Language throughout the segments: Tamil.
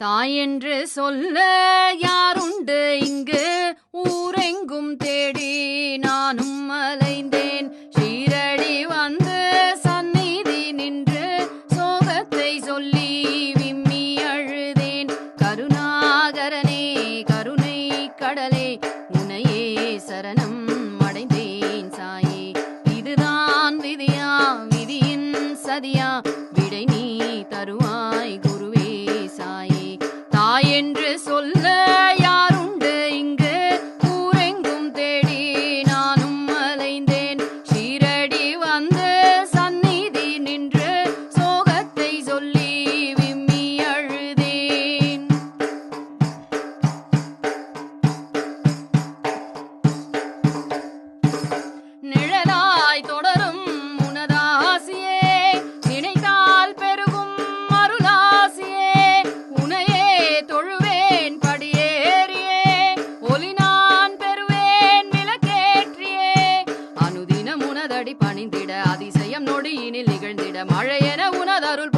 தாயென்று சொல்ல யாருண்டு? இங்கு ஊரெங்கும் தேடி நானும் அலைந்தேன் ஷீரடி வந்து சந்நிதி நின்று சோகத்தை சொல்லி விம்மி அழுதேன். கருணாகரனே கருணை கடலே உனையே சரணம் அடைந்தேன் சாயே. இதுதான் விதியா விதியின் சதியா விடை நீ தருவா இதயம் நொடியினில் நிகழ்ந்திட மழையென உனதருள்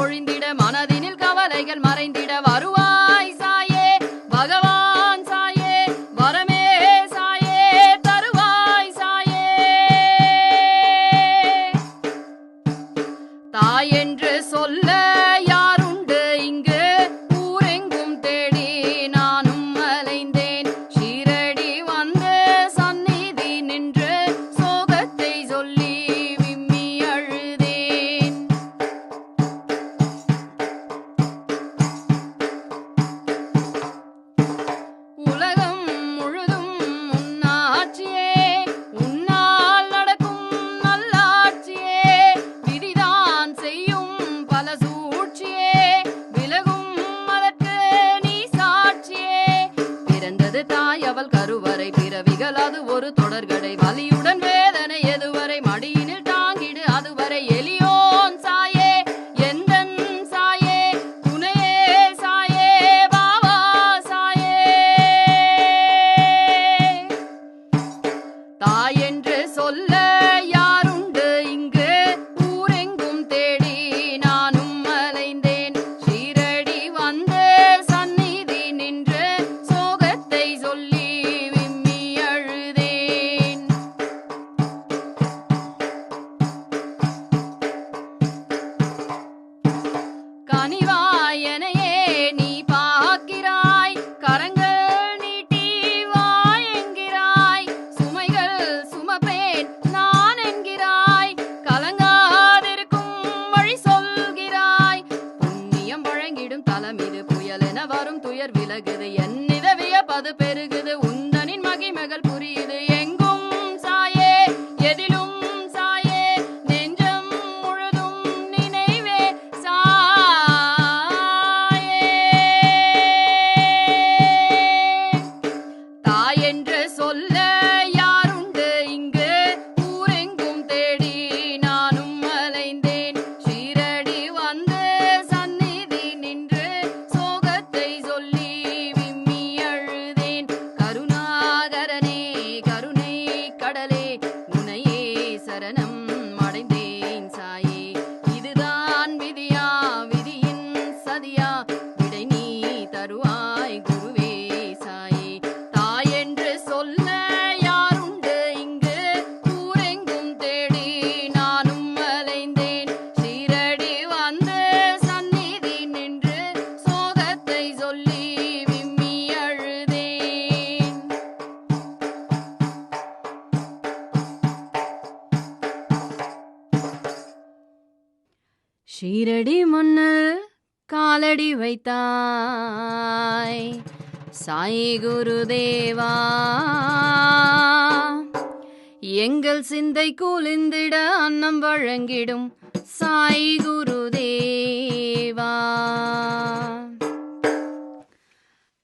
மலர்களை வலிய என வரும் துயர் விலகுது. என் நிதவிய பது பெருகுது. உந்தனின் மகிமகள் புரியுது. சீரடி முன்னல் காலடி வைத்தாய். சாயி குருதேவா எங்கள் சிந்தை கூலிந்திட அன்னம் வழங்கிடும் சாயி குருதேவா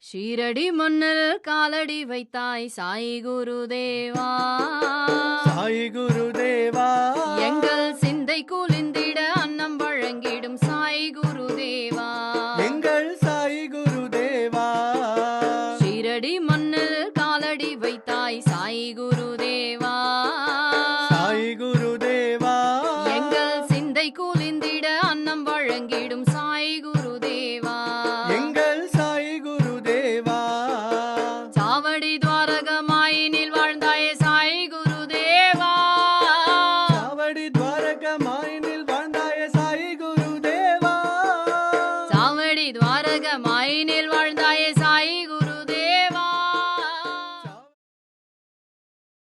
ஷீரடி மன்னல் காலடி வைத்தாய் சாயி குருதேவா சாயி குருதேவா எங்கள் சிந்தை கூலிந்திட